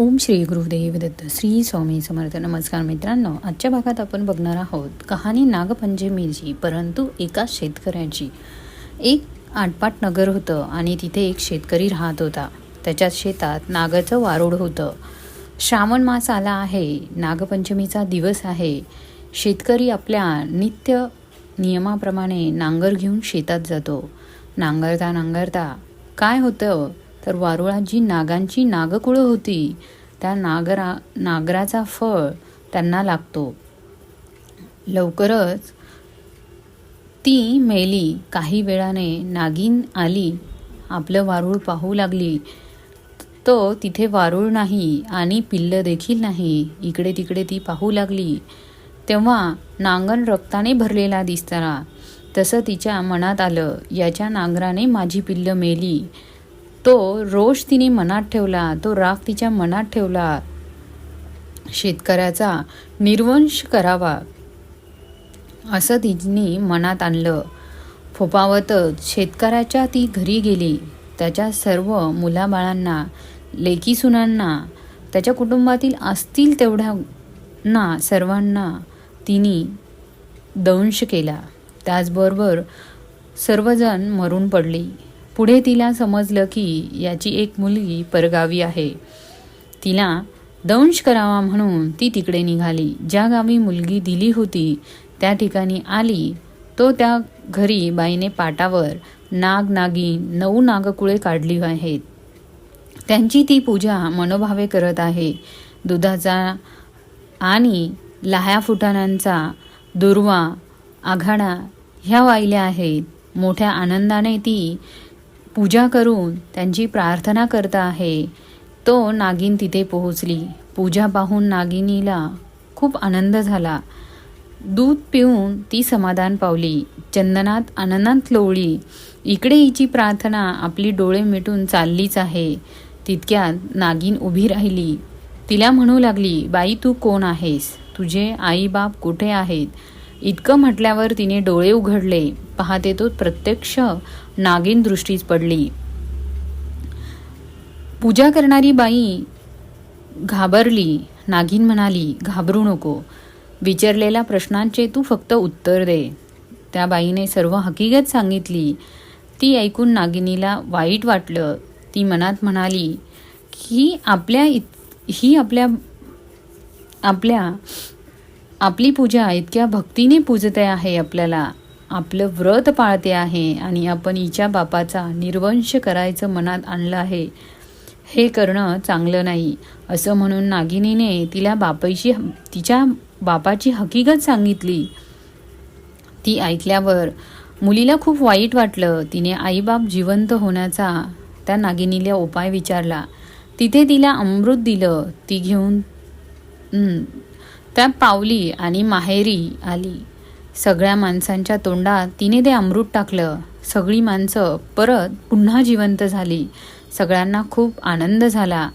ओम श्री गुरुदेव दत्त श्री स्वामी समर्थ. नमस्कार मित्रांनो आजच्या भागात आपण बघणार आहोत कहाणी नागपंचमीची परंतु एका शेतकऱ्याची. एक आटपाट नगर होतं आणि तिथे एक शेतकरी राहत होता. त्याच्या शेतात नागाचं वारूड होतं. श्रावण मास आला आहे नागपंचमीचा दिवस आहे. शेतकरी आपल्या नित्य नियमाप्रमाणे नांगर घेऊन शेतात जातो. नांगरता नांगरता. काय होतं? तर वारुळात जी नागांची नागकुळं होती. त्या नागरा नागराचा फळ त्यांना लागतो. लवकरच ती मेली. काही वेळाने नागिन आली. आपलं वारूळ पाहू लागली. तो तिथे वारूळ नाही आणि पिल्लं देखील नाही. इकडे तिकडे ती पाहू लागली. तेव्हा नांगण रक्ताने भरलेला दिसताना तसं तिच्या मनात आलं. याच्या नांगराने माझी पिल्लं मेली. तो रोष तिने मनात ठेवला तो राग तिच्या मनात ठेवला. शेतकऱ्याचा निर्वंश करावा असं तिने मनात आणलं. फोपावतच शेतकऱ्याच्या ती घरी गेली. त्याच्या सर्व मुलाबाळांना लेकीसुनांना त्याच्या कुटुंबातील असतील तेवढ्यांना सर्वांना तिने दंश केला. त्याचबरोबर सर्वजण मरून पडली. पुढे तिला समजलं की याची एक मुलगी परगावी आहे. तिला दंश करावा म्हणून ती तिकडे निघाली. ज्या गावी मुलगी दिली होती त्या ठिकाणी आली. तो त्या घरी बाईने पाटावर नाग नागिन नऊ नागकुळे काढली आहेत. त्यांची ती पूजा मनोभावे करत आहे. दुधाचा आणि लाह्या फुटाण्यांचा दुर्वा आघाडा ह्या वाहिल्या आहेत. मोठ्या आनंदाने ती पूजा करून त्यांची प्रार्थना करता आहे. तो नागिन तिथे पोहोचली. पूजा पाहून नागिनीला खूप आनंद झाला. दूध पिऊन ती समाधान पावली. चंदनात आनंदात लोळी इकडे हिची प्रार्थना आपली डोळे मिटून चाललीच आहे. तितक्यात नागिन उभी राहिली. तिला म्हणू लागली बाई तू कोण आहेस? तुझे आई बाप कुठे आहेत? इतकं म्हटल्यावर तिने डोळे उघडले. पाहते तो प्रत्यक्ष नागिन दृष्टीच पडली. पूजा करणारी बाई घाबरली नागिन म्हणाली. घाबरू नको. विचारलेल्या प्रश्नांचे तू फक्त उत्तर दे. त्या बाईने सर्व हकीकत सांगितली. ती ऐकून नागिनीला वाईट वाटलं. ती मनात म्हणाली की आपल्या इत ही आपल्या आपल्या आपली पूजा इतक्या भक्तीने पूजते आहे आपल्याला. आपलं व्रत पाळते आहे आणि आपण हिच्या बापाचा निर्वंश करायचं मनात आणलं आहे. हे करणं चांगलं नाही. असं म्हणून नागिनीने तिला बापाची तिच्या बापाची हकीकत सांगितली. ती ऐकल्यावर मुलीला खूप वाईट वाटलं. तिने आईबाप जिवंत होण्याचा त्या नागिनीला उपाय विचारला. तिथे तिला अमृत दिलं. ती घेऊन त्या पावली आणि माहेरी आली. सगळ्या माणसांच्या तोंडात तिने ते अमृत टाकलं. सगळी माणसं परत पुन्हा जिवंत झाली. सगळ्यांना खूप आनंद झाला.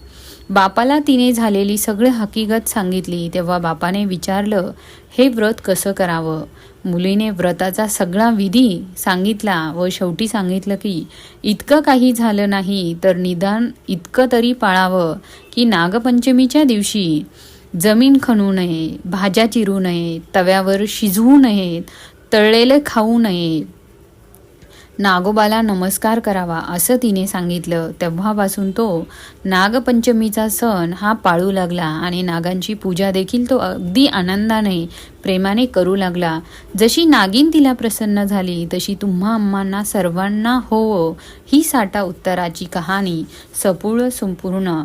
बापाला तिने झालेली सगळी हकीकत सांगितली. तेव्हा बापाने विचारलं हे व्रत कसं करावं? मुलीने व्रताचा सगळा विधी सांगितला व शेवटी सांगितलं की इतकं काही झालं नाही तर निदान इतकं तरी पाळावं की नागपंचमीच्या दिवशी जमीन खणू नये भाज्या चिरू नये तव्यावर शिजवू नयेत तळलेले खाऊ नये. नागोबाला नमस्कार करावा असं तिने सांगितलं. तेव्हापासून तो नागपंचमीचा सण हा पाळू लागला आणि नागांची पूजा देखील तो अगदी आनंदाने प्रेमाने करू लागला. जशी नागिन तिला प्रसन्न झाली तशी तुम्हा अम्मांना सर्वांना हो ही साठा उत्तराची कहाणी सपूळ संपूर्ण.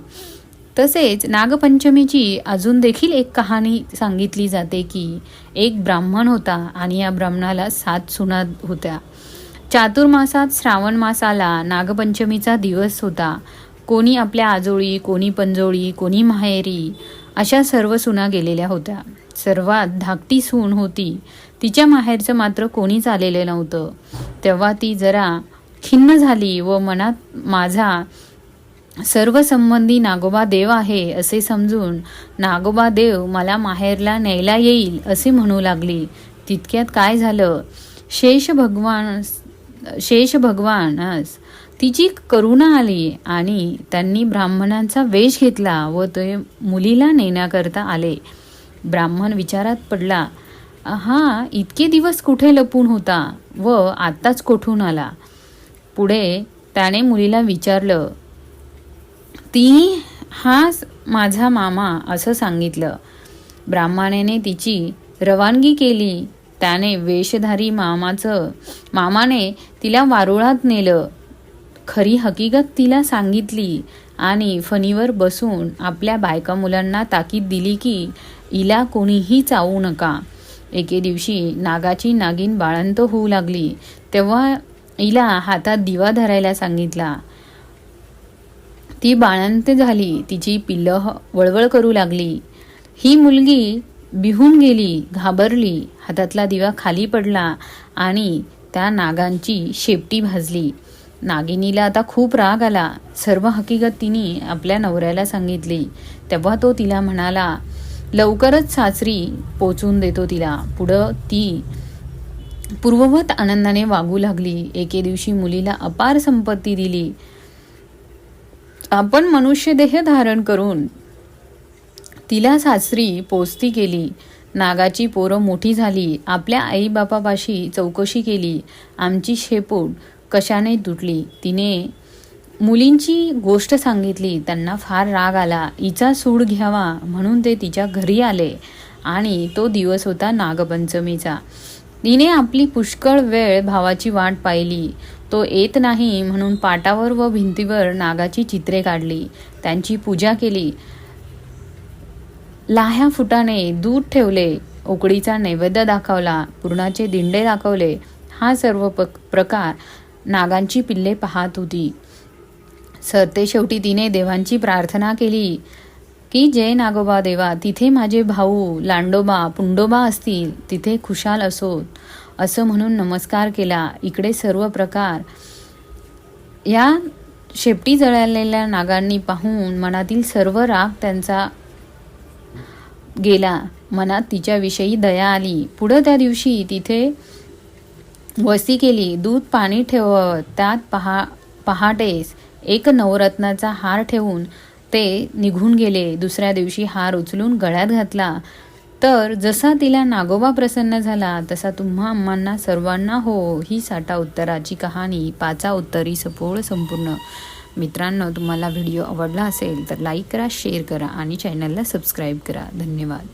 तसेच नागपंचमीची अजून देखील एक कहाणी सांगितली जाते की एक ब्राह्मण होता आणि या ब्राह्मणाला सात सुना होत्या. चातुर्मासात श्रावण मासाला नागपंचमीचा दिवस होता. कोणी आपल्या आजोळी कोणी पंजोळी कोणी माहेरी अशा सर्व सुना गेलेल्या होत्या. सर्वात धाकटी सून होती. तिच्या माहेरचं मात्र कोणीच आलेलं नव्हतं. तेव्हा ती जरा खिन्न झाली व मनात माझा सर्व संबंधी नागोबा देव आहे असे समजून नागोबा देव मला माहेरला न्यायला येईल असे म्हणू लागली. तितक्यात काय झालं? शेष भगवान शेष भगवानास तिची करुणा आली आणि त्यांनी ब्राह्मणांचा वेश घेतला व ते मुलीला नेण्याकरता आले. ब्राह्मण विचारात पडला हा इतके दिवस कुठे लपून होता व आत्ताच कोठून आला? पुढे त्याने मुलीला विचारलं ती हाच माझा मामा असं सांगितलं. ब्राह्मणाने तिची रवानगी केली. त्याने वेशधारी मामाचं मामाने तिला वारुळात नेलं. खरी हकीकत तिला सांगितली आणि फणीवर बसून आपल्या बायका मुलांना ताकीद दिली की हिला कोणीही चावू नका. एके दिवशी नागाची नागिन बाळंत होऊ लागली. तेव्हा हिला हातात दिवा धरायला सांगितला. ती बाळंत झाली तिची पिल्लं वळवळ करू लागली. ही मुलगी बिहून गेली घाबरली हातातला दिवा खाली पडला आणि त्या नागांची शेपटी भाजली. नागिनीला आता खूप राग आला. सर्व हकीकत तिने आपल्या नवऱ्याला सांगितली. तेव्हा तो तिला म्हणाला लवकरच सासरी पोचून देतो तिला. पुढं ती पूर्ववत आनंदाने वागू लागली. एके दिवशी मुलीला अपार संपत्ती दिली. आपण मनुष्यदेह धारण करून तिला सासरी पोचती केली. नागाची पोरं मोठी झाली. आपल्या आईबापापाशी चौकशी केली. आमची शेपूट कशाने तुटली? तिने मुलींची गोष्ट सांगितली. त्यांना फार राग आला. हिचा सूड घ्यावा म्हणून ते तिच्या घरी आले आणि तो दिवस होता नागपंचमीचा. तिने आपली पुष्कळ वेळ भावाची वाट पाहिली. तो येत नाही म्हणून पाटावर व भिंतीवर नागाची चित्रे काढली. त्यांची पूजा केली. लाह्या फुटाने दूध ठेवले. उकडीचा नैवेद्य दाखवला. पुरणाचे दिंडे दाखवले. हा सर्व पक प्रकार नागांची पिल्ले पाहत होती. सरते शेवटी तिने देवांची प्रार्थना केली. की जय नागोबा देवा तिथे माझे भाऊ लांडोबा पुंडोबा असतील तिथे खुशाल असोत असं म्हणून नमस्कार केला. इकडे सर्व प्रकार या शेपटी जळालेल्या नागांनी पाहून मनातील सर्व राग त्यांचा गेला. मनात तिच्याविषयी दया आली. पुढं त्या दिवशी तिथे वस्ती केली. दूध पाणी ठेवत त्यात पहा पहाटेस एक नवरत्नाचा हार ठेवून ते निघून गेले. दुसऱ्या दिवशी हार उचलून गळ्यात घातला. तर जसा तिला नागोबा प्रसन्न झाला तसा तुम्हा अम्मांना सर्वांना हो ही साठा उत्तराची कहाणी पाचा उत्तरी सपोळ संपूर्ण. मित्रांनो तुम्हाला व्हिडिओ आवडला असेल तर लाईक करा शेअर करा आणि चॅनलला सबस्क्राईब करा. धन्यवाद.